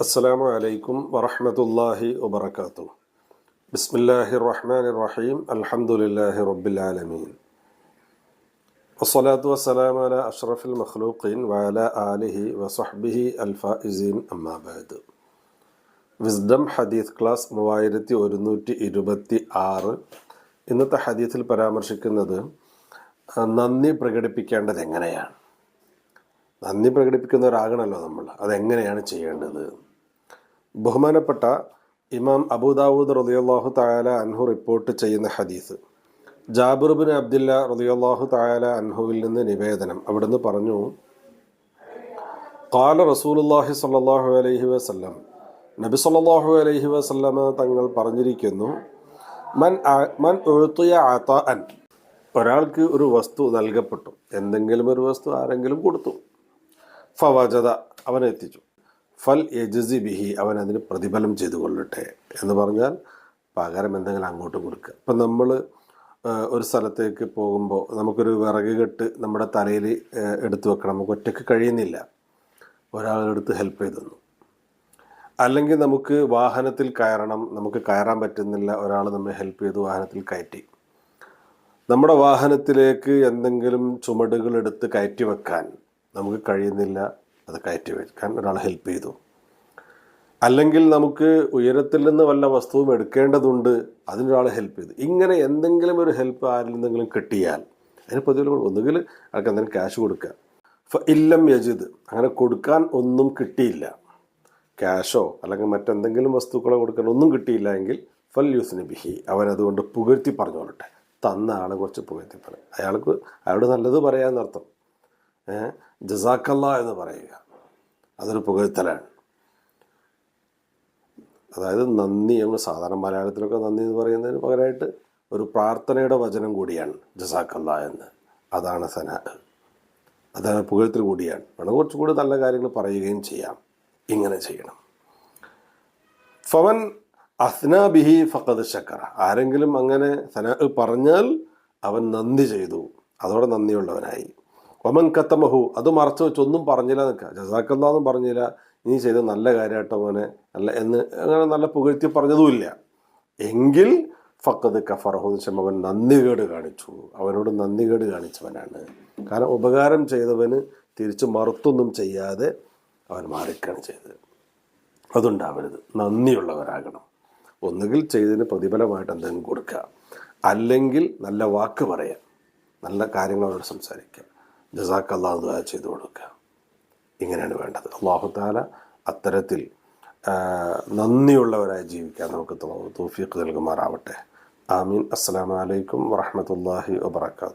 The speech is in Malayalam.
അസ്സലാമു അലൈക്കും വറഹ്മത്തുള്ളാഹി വബറകാതുഹു ബിസ്മില്ലാഹി റഹ്മാൻ റഹീം അൽഹംദുലില്ലാഹി റബ്ബിൽ ആലമീൻ വസ്സലാത്തു വസ്സലാം അല അഷ്റഫിൽ മഖ്ലൂഖീൻ വാല ആലിഹി വസഹ്ബിഹി അൽഫായിസീൻ അമ്മാബാദ് വിസ്ഡം ഹദീസ് ക്ലാസ് മൂവായിരത്തി ഒരുന്നൂറ്റി ഇരുപത്തി ആറ് ഇന്നത്തെ ഹദീത്തിൽ പരാമർശിക്കുന്നത് നന്ദി പ്രകടിപ്പിക്കേണ്ടത് എങ്ങനെയാണ്? നന്ദി പ്രകടിപ്പിക്കുന്നവരാകണമല്ലോ നമ്മൾ. അതെങ്ങനെയാണ് ചെയ്യേണ്ടത്? ബഹുമാനപ്പെട്ട ഇമാം അബൂദാവൂദ് റളിയല്ലാഹു തആല അൻഹു റിപ്പോർട്ട് ചെയ്യുന്ന ഹദീസ്. ജാബിർബിൻ അബ്ദുല്ല റളിയല്ലാഹു തആല അൻഹുവിൽ നിന്ന് നിവേദനം. അവിടുന്ന് പറഞ്ഞു കാല റസൂലുള്ളാഹി സല്ലാഹു അലൈഹി വസല്ലം. നബി സല്ലാഹു അലൈഹി വസല്ലമ തങ്ങൾ പറഞ്ഞിരിക്കുന്നു മൻ മൻ ഒഴുത്തുയ അൻ ഒരാൾക്ക് ഒരു വസ്തു നൽകപ്പെട്ടു. എന്തെങ്കിലും ഒരു വസ്തു ആരെങ്കിലും കൊടുത്തു. ഫവജത അവനെത്തിച്ചു. ഫൽ യജസി ബിഹി അവൻ അതിന് പ്രതിഫലം ചെയ്തു കൊള്ളട്ടെ എന്ന് പറഞ്ഞാൽ പകരം എന്തെങ്കിലും അങ്ങോട്ട് കൊടുക്കുക. ഇപ്പം നമ്മൾ ഒരു സ്ഥലത്തേക്ക് പോകുമ്പോൾ നമുക്കൊരു വിറക് കെട്ട് നമ്മുടെ തലയിൽ എടുത്തു വെക്കണം. നമുക്ക് ഒറ്റയ്ക്ക് കഴിയുന്നില്ല. ഒരാളെടുത്ത് ഹെൽപ്പ് ചെയ്തു തന്നു. അല്ലെങ്കിൽ നമുക്ക് വാഹനത്തിൽ കയറണം. നമുക്ക് കയറാൻ പറ്റുന്നില്ല. ഒരാൾ നമ്മെ ഹെൽപ്പ് ചെയ്ത് വാഹനത്തിൽ കയറ്റി. നമ്മുടെ വാഹനത്തിലേക്ക് എന്തെങ്കിലും ചുമടുകൾ എടുത്ത് കയറ്റി വെക്കാൻ നമുക്ക് കഴിയുന്നില്ല അത് കയറ്റി വെക്കാൻ ഒരാൾ ഹെൽപ്പ് ചെയ്തു. അല്ലെങ്കിൽ നമുക്ക് ഉയരത്തിൽ നിന്ന് വല്ല വസ്തുവും എടുക്കേണ്ടതുണ്ട് അതിനൊരാൾ ഹെൽപ്പ് ചെയ്തു. ഇങ്ങനെ എന്തെങ്കിലും ഒരു ഹെൽപ്പ് ആരിൽ നിന്നെങ്കിലും കിട്ടിയാൽ അതിന് പ്രതിഫലം. ഒന്നുകിൽ അയാൾക്ക് എന്തെങ്കിലും ക്യാഷ് കൊടുക്കുക. ഇല്ലം യജിത് അങ്ങനെ കൊടുക്കാൻ ഒന്നും കിട്ടിയില്ല. ക്യാഷോ അല്ലെങ്കിൽ മറ്റെന്തെങ്കിലും വസ്തുക്കളോ കൊടുക്കാൻ ഒന്നും കിട്ടിയില്ല എങ്കിൽ ഫൽ യൂസിന് ബിഹി അവൻ അതുകൊണ്ട് പുകഴ്ത്തി പറഞ്ഞോളട്ടെ. തന്ന ആളെ കുറച്ച് പുകഴ്ത്തി പറയും അയാൾക്ക് അയാളോട് നല്ലത് പറയാമെന്നർത്ഥം ജസാക്കല്ല എന്ന് പറയുക. അതൊരു പുകഴ്ത്തലാണ്. അതായത് നന്ദി നമ്മൾ സാധാരണ മലയാളത്തിലൊക്കെ നന്ദി എന്ന് പറയുന്നതിന് പകരമായിട്ട് ഒരു പ്രാർത്ഥനയുടെ വചനം കൂടിയാണ് ജസാക്കല്ല എന്ന്. അതാണ് സന. അതാണ് പുകഴ്ത്തൽ കൂടിയാണ്. വേണം കുറച്ചുകൂടി നല്ല കാര്യങ്ങൾ പറയുകയും ചെയ്യാം. ഇങ്ങനെ ചെയ്യണം. ഫവൻ അസ്ന ബിഹി ഫഖദ് ശക്കറ. ആരെങ്കിലും അങ്ങനെ സന പറഞ്ഞാൽ അവൻ നന്ദി ചെയ്തു. അതോടെ നന്ദിയുള്ളവനായി. വമൻ കത്തമഹു. അത് മറച്ചു വെച്ചൊന്നും പറഞ്ഞില്ല നിൽക്കുക ജസാക്കല്ലാന്നും പറഞ്ഞില്ല. നീ ചെയ്ത നല്ല കാര്യമായിട്ടോ മോനെ. അല്ല എന്ന് അങ്ങനെ നല്ല പുകഴ്ത്തി പറഞ്ഞതുമില്ല. എങ്കിൽ ഫക്കത് കഫറഹു എന്ന് വെച്ചാൽ അവൻ നന്ദികേട് കാണിച്ചു. അവനോട് നന്ദികേട് കാണിച്ചവനാണ്. കാരണം ഉപകാരം ചെയ്തവന് തിരിച്ചു മറുത്തൊന്നും ചെയ്യാതെ അവൻ മാറിക്കാണ് ചെയ്തത്. അതുണ്ടാവരുത്. നന്ദിയുള്ളവരാകണം. ഒന്നുകിൽ ചെയ്തതിന് പ്രതിഫലമായിട്ട് എന്തെങ്കിലും കൊടുക്കുക. അല്ലെങ്കിൽ നല്ല വാക്ക് പറയാം നല്ല കാര്യങ്ങൾ അവരോട് സംസാരിക്കുക. ജസാക്ക് അള്ളാഹു ദുആ ചെയ്തു കൊടുക്കുക. ഇങ്ങനെയാണ് വേണ്ടത്. അള്ളാഹു താല അത്തരത്തിൽ നന്ദിയുള്ളവരായി ജീവിക്കാൻ നമുക്ക് തൗഫീഖ് നൽകുമാറാവട്ടെ. ആമീൻ. അസ്സലാമു അലൈക്കും വറഹ്മത്തുള്ളാഹി വബറകാതുഹു.